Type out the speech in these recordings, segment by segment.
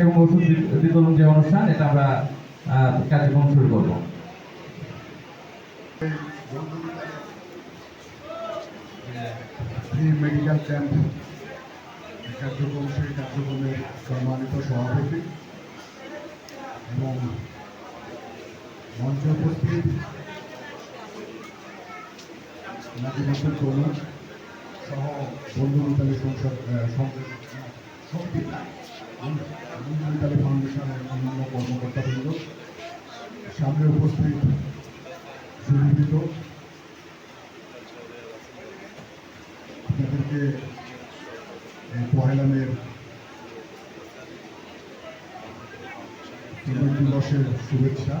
এবং ওষুধ বিতরণ যে অনুষ্ঠান এটা আমরা কার্যক্রম শুরু করব মেডিকেল ক্যাম্প কার্যক্রম, সেই কার্যক্রমের সম্মানিত সভাপতি এবং মঞ্চে উপস্থিত নাজিমাতুল তরুণ সহ বন্ধু মিতালি সংসদ শক্তি বন্ধু মিতালি ফাউন্ডেশনের অন্যান্য কর্মকর্তাবৃন্দ। সামনে উপস্থিত সুবিদিত আপনাদেরকে পহেলা মের শ্রমিক শুভেচ্ছা।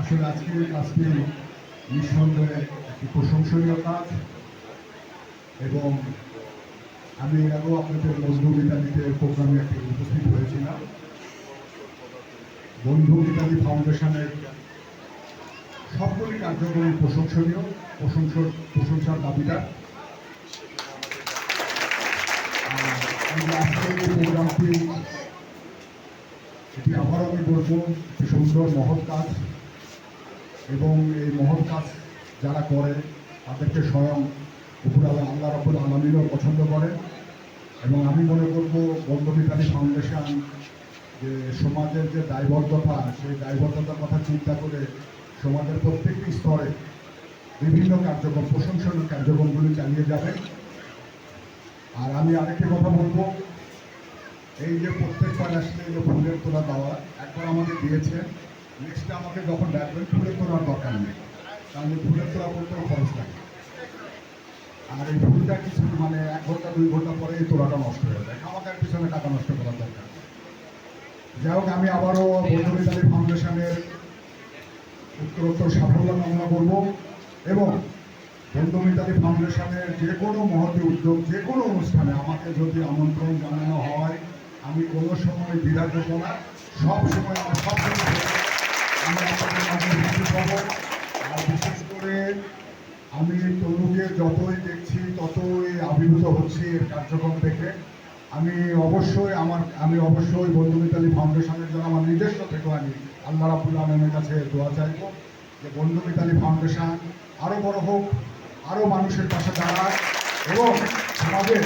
আসলে আজকের এই নিঃসন্দেহে একটি প্রশংসনীয় কাজ এবং আমি এর আগেও আপনাদের বন্ধু মিতালিতে প্রোগ্রামে একটি উপস্থিত হয়েছিলাম। বন্ধু মিতালি ফাউন্ডেশনের সবগুলি কার্যক্রম প্রশংসনীয় প্রশংসার প্রশংসার এই আজকের এই প্রোগ্রামটি আমি বলব সুন্দর মহৎ কাজ এবং এই মহৎ কাজ যারা করে, তাদেরকে স্বয়ং উপরালা আল্লাহ রব্বুল আলমিনও পছন্দ করে এবং আমি মনে করব বন্ধমিতালী ফাউন্ডেশন যে সমাজের যে দায়বদ্ধতা, সেই দায়বদ্ধতার কথা চিন্তা করে সমাজের প্রত্যেকটি স্তরে বিভিন্ন কার্যক্রম, প্রশংসনীয় কার্যক্রমগুলি চালিয়ে যাবে। আর আমি আরেকটি কথা বলব এই যে প্রত্যেকবার আসলে এই যে ফুলের তোলা দেওয়া, একবার আমাকে দিয়েছে। নেক্সটে আমাকে যখন ডাকবেন ফুলের তোলার দরকার নেই। এই ফুলের তোলা করতেও খরচ লাগে। আর এই ফুলটা কিছু মানে এক ঘণ্টা, দুই ঘণ্টা পরে এই তোলাটা নষ্ট হয়ে যায়। আমাদের পিছনে টাকা নষ্ট করার দরকার যাই হোক, আমি আবারও বন্ধুমিতালী ফাউন্ডেশনের উত্তরোত্তর সাফল্য কামনা করব এবং বন্ধুমিতালী ফাউন্ডেশনের যে কোনো মহতি উদ্যোগ, যে কোনো অনুষ্ঠানে আমাকে যদি আমন্ত্রণ জানানো আমি কোনো সময় দ্বিধা করব না, সব সময় আমার সব আমি আপনাদের মাঝে উপস্থিত হব। আর বিশেষ করে আমি তরুণকে যতই দেখছি, ততই আবির্ভূত হচ্ছি এর কার্যক্রম দেখে। আমি অবশ্যই আমার, আমি অবশ্যই বন্ধুমিতালী ফাউন্ডেশনের জন্য আমার নিজস্ব থেকেও আমি আল্লাহ রাবুল আলমের কাছে দোয়া চাইব যে বন্ধুমিতালী ফাউন্ডেশন আরও বড় হোক আরও মানুষের পাশে দাঁড়ায় এবং সমাজে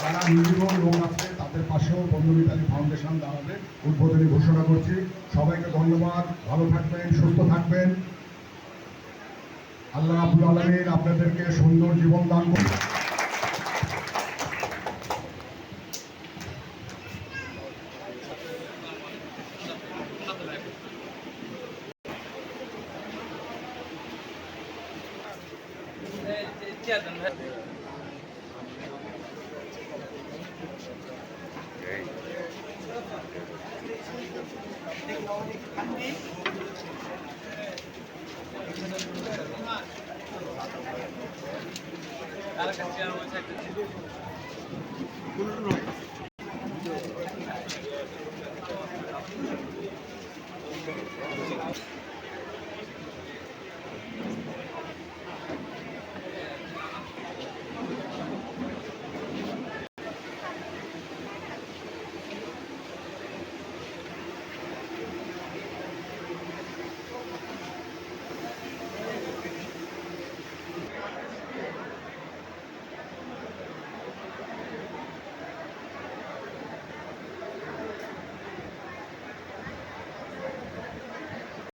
তারা নিজেও এবং আছে তাদের পাশেও বন্ধুমিতালি ফাউন্ডেশন দাঁড়াবে। উদ্বোধনী ঘোষণা করছি। সবাইকে ধন্যবাদ। ভালো থাকবেন সুস্থ থাকবেন। আল্লাহ আবুল আলমিন আপনাদেরকে সুন্দর জীবন দান করুন। Yeah, তার কাছে আমার একটা